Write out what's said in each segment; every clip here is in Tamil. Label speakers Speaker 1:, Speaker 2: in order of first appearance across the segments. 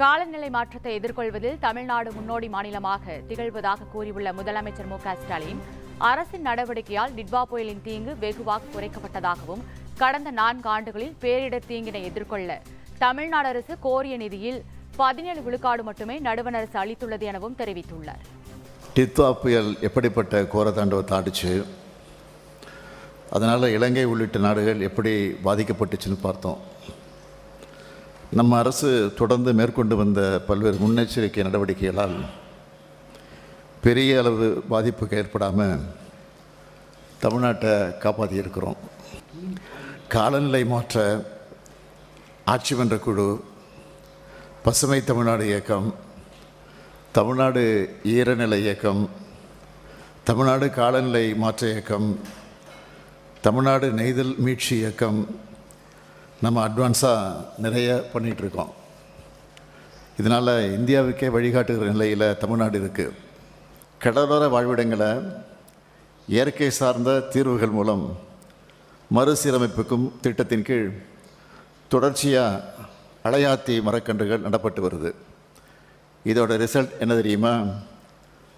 Speaker 1: காலநிலை மாற்றத்தை எதிர்கொள்வதில் தமிழ்நாடு முன்னோடி மாநிலமாக திகழ்வதாக கூறியுள்ள முதலமைச்சர் மு க ஸ்டாலின் அரசின் நடவடிக்கையால் டிட்வா புயலின் தீங்கு வெகுவாக குறைக்கப்பட்டதாகவும் கடந்த நான்கு ஆண்டுகளில் பேரிடர் தீங்கினை எதிர்கொள்ள தமிழ்நாடு அரசு கோரிய நிதியில் பதினேழு விழுக்காடு மட்டுமே நடுவண் அரசு அளித்துள்ளது எனவும் தெரிவித்துள்ளார்.
Speaker 2: டித்வா புயல் எப்படிப்பட்ட கோரதாண்டவத்தை ஆடிச்சு அதனால் இலங்கை உள்ளிட்ட நாடுகள் எப்படி பாதிக்கப்பட்டுச்சுன்னு பார்த்தோம். நம்ம அரசு தொடர்ந்து மேற்கொண்டு வந்த பல்வேறு முன்னெச்சரிக்கை நடவடிக்கைகளால் பெரிய அளவு பாதிப்புக்கு ஏற்படாமல் தமிழ்நாட்டை காப்பாற்றியிருக்கிறோம் காலநிலை மாற்ற ஆட்சி மன்ற குழு பசுமை தமிழ்நாடு இயக்கம் தமிழ்நாடு ஈரநிலை இயக்கம் தமிழ்நாடு காலநிலை மாற்ற இயக்கம் தமிழ்நாடு நெய்தல் மீட்சி இயக்கம் நம்ம அட்வான்ஸாக நிறைய பண்ணிகிட்ருக்கோம். இதனால் இந்தியாவுக்கே வழிகாட்டுகிற நிலையில் தமிழ்நாடு இருக்குது கடலோர வாழ்விடங்களை இயற்கை சார்ந்த தீர்வுகள் மூலம் மறுசீரமைப்புக்கும் திட்டத்தின் கீழ் தொடர்ச்சியாக அலையாத்தி மரக்கன்றுகள் நடப்பட்டு வருது. இதோட ரிசல்ட் என்ன தெரியுமா?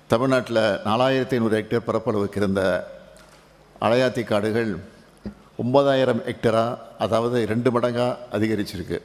Speaker 2: தமிழ்நாட்டில் நாலாயிரத்தி ஐநூறு ஹெக்டேர் பரப்பளவுக்கு இருந்த அலையாத்தி காடுகள் ஒன்பதாயிரம் ஹெக்டராக அதாவது ரெண்டு மடங்காக அதிகரிச்சிருக்கு.